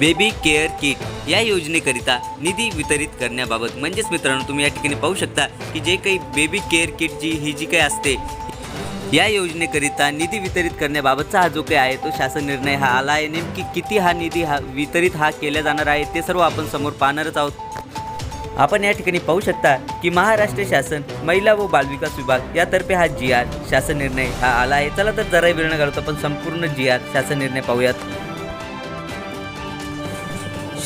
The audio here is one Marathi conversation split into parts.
बेबी केअर किट या योजनेकरिता निधी वितरित करण्याबाबत म्हणजेच मित्रांनो तुम्ही या ठिकाणी पाहू शकता की जे काही बेबी केअर किट जी ही जी काही असते या योजनेकरिता निधी वितरित करण्याबाबतचा हा जो काही आहे तो शासन निर्णय हा आला आहे नेमकी किती हा निधी हा वितरित हा केला जाणार आहे ते सर्व आपण समोर पाहणारच आहोत. आपण या ठिकाणी पाहू शकता की महाराष्ट्र शासन महिला व बालविकास विभाग यातर्फे हा जी आर शासन निर्णय हा आला आहे चला तर जरा वेळ न घालवता आपण संपूर्ण जी आर शासन निर्णय पाहूयात.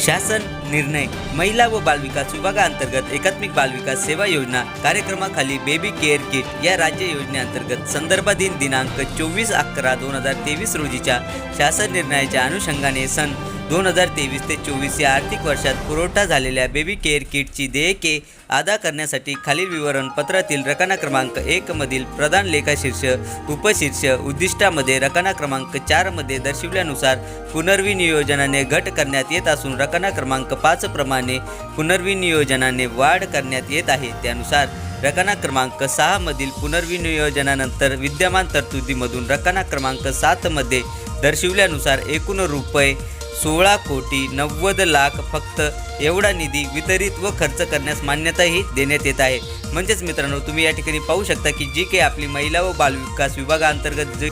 शासन निर्णय महिला व बालविकास विभागाअंतर्गत एकात्मिक बालविकास सेवा योजना कार्यक्रमाखाली बेबी केअर किट या राज्य योजनेअंतर्गत संदर्भाधीन दिनांक चोवीस अकरा दोन हजार तेवीस रोजीच्या शासन निर्णयाच्या अनुषंगाने सन दोन हजार तेवीस ते चोवीस या आर्थिक वर्षात पुरवठा झालेल्या बेबी केअर किटची देयके अदा करण्यासाठी खालील विवरणपत्रातील रकाना क्रमांक एकमधील प्रधान लेखाशीर्ष उपशीर्ष उद्दिष्टामध्ये रकाना क्रमांक चारमध्ये दर्शविल्यानुसार पुनर्विनियोजनाने घट करण्यात येत असून रकाना क्रमांक पाचप्रमाणे पुनर्विनियोजनाने वाढ करण्यात येत आहे. त्यानुसार रकाना क्रमांक सहामधील पुनर्विनियोजनानंतर विद्यमान तरतुदीमधून रकाना क्रमांक सातमध्ये दर्शविल्यानुसार एकूण रुपये सोळा कोटी नव्वद लाख फक्त एवढा निधी वितरित व खर्च करण्यास मान्यताही देण्यात येत आहे. म्हणजेच मित्रांनो तुम्ही या ठिकाणी पाहू शकता की जी काही आपली महिला व बालविकास विभागाअंतर्गत जे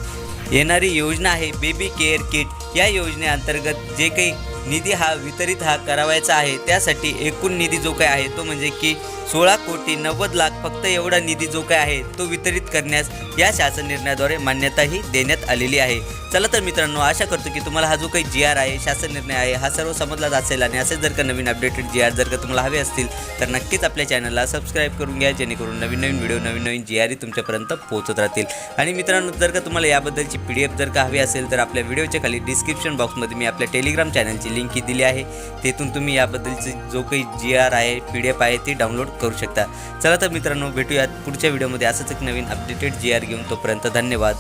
येणारी योजना आहे बेबी केअर किट या योजनेअंतर्गत जे काही निधी हा वितरित हा करावायचा आहे. त्यासाठी एकूण निधी जो काय आहे तो म्हणजे की सोळा कोटी नव्वद लाख फक्त एवढा निधी जो काय आहे तो वितरित करण्यास या शासन निर्णयाद्वारे मान्यताही देण्यात आलेली आहे. चला तर मित्रांनो आशा करतो की तुम्हाला हा जो काही जी आर आहे शासन निर्णय आहे हा सर्व समजलाच असेल आणि असेच जर का नवीन अपडेटेड जी आर जर का तुम्हाला हवे असतील तर नक्कीच आपल्या चॅनलला सबस्क्राईब करून घ्या जेणेकरून नवीन नवीन व्हिडिओ नवीन नवीन जी आरही तुमच्यापर्यंत पोहोचत राहतील. आणि मित्रांनो जर का तुम्हाला याबद्दलची पी डी एफ जर का हवी असेल तर आपल्या व्हिडिओच्या खाली डिस्क्रिप्शन बॉक्समध्ये मी आपल्या टेलिग्राम चॅनलची लिंक ही दिली आहे. तेथून तुम्ही याबद्दलचे जो काही जी आर आहे पी डी एफ आहे ती डाउनलोड करू शकता. चला तर मित्रांनो भेटूयात पुढच्या व्हिडिओमध्ये. असंच एक नवीन अपडेटेड जी आर घेऊन तोपर्यंत धन्यवाद.